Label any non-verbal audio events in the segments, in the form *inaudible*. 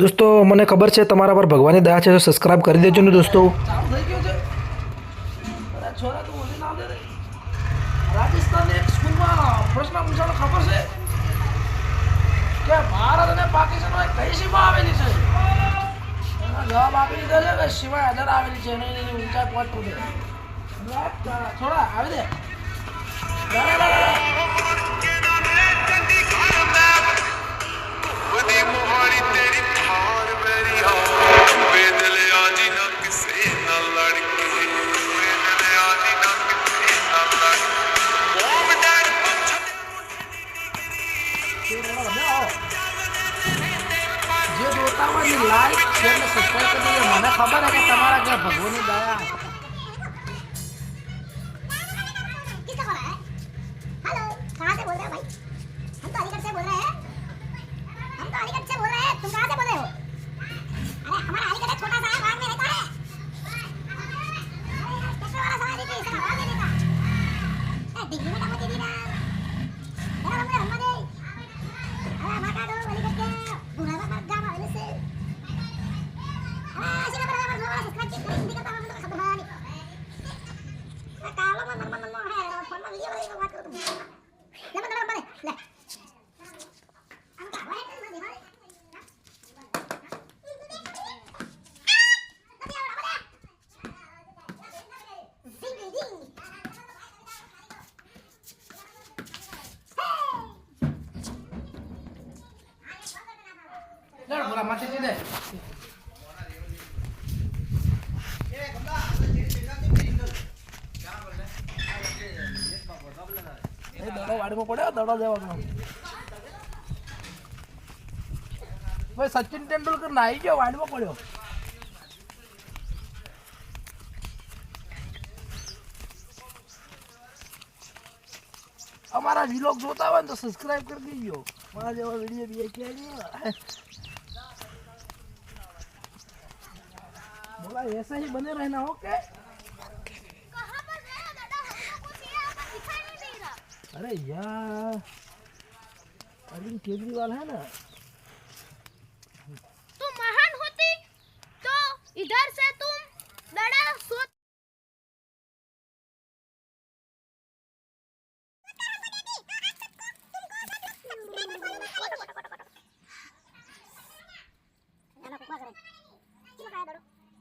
દોસ્તો, મને ખબર છે તમારા પર ભગવાનની દયા છે, તો સબસ્ક્રાઈબ કરી દેજો ને દોસ્તો. છે છે ભારત અને પાકિસ્તાનમાં એક કઈ સીમા આવેલી છે જવાબ આપી દીધો છે કે સીમા હજાર આવેલી છે એની ઊંચાઈ પોઈન્ટ ટુ થોડા આવી દે ને લાઈક શેર ને સબસ્ક્રાઈબ કરી મને ખબર છે કે તમારા ઘર ભગવાનની દયા લે બોલા માથે ભાઈ સચિન તેંડુલકર નાઈ ગયો વાડવો પડ્યો અમારા વિલોગ જોતા હોય ને તો સબસ્ક્રાઇબ કરી દીજો મારા જેવા વીડિયો બી ક્યાં નહીં बोला ऐसा ही बने रहना ओके कहां पर गया दादा हमको कुछ यहाँ पर दिखाई नहीं दे रहा अरे यार अरविंद केजरीवाल है ना तुम महान होती तो इधर से तुम दड़ा सो कैमरामैन फोकस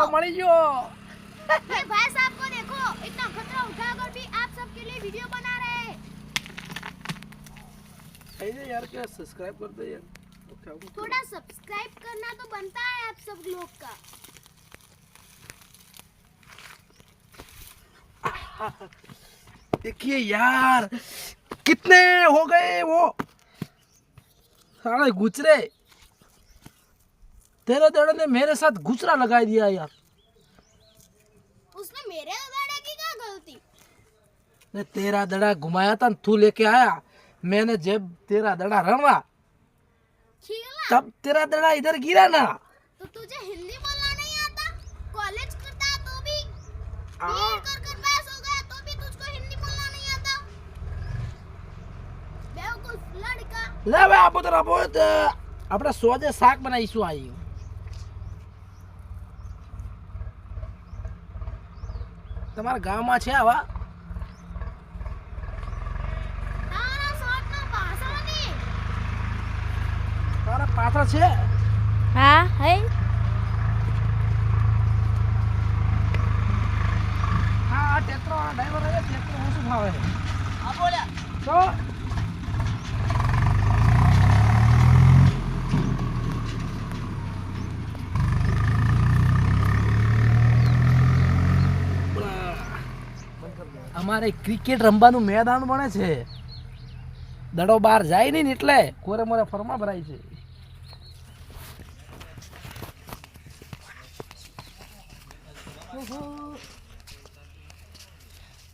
जो भाई साहब को देखो इतना खतरा उठाकर भी आप सबके लिए वीडियो बना रहे हैं। यार क्या सब्सक्राइब कर यार। तो थोड़ा सब्सक्राइब करना तो बनता है आप सब लोग का। *laughs* देखिए यार कितने हो गए वो? सारे गुजरे। तेरे दड़े ने मेरे साथ गुजरा लगा दिया यार उसमें मेरे दादा की क्या गलती ने तेरा दड़ा घुमाया था तू लेके आया मैंने जब तेरा दड़ा रणवा खीला तब तेरा दड़ा इधर गिरा ना तो तुझे हिंदी बोलना नहीं आता कॉलेज करता तो भी आ। बीएड कर कर पास हो गया तो भी तुझको हिंदी बोलना नहीं आता बेवकूफ लड़का લે ભાઈ આપો તો આપો તો આપણે સોજે શાક બનાવીશું આવી તમારા ગામમાં છે આવા? તારા પાછળ છે? હા હે? હા આ ટ્રેક્ટર વાળા ડ્રાઈવર આવે ટ્રેક્ટર શું ભાવે હા બોલ્યા. તો અમારે ક્રિકેટ રમવાનું મેદાન બને છે. દડો બહાર જાય નહીં એટલે કોરે મોરે ફરમા ભરાય છે.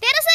तेरे से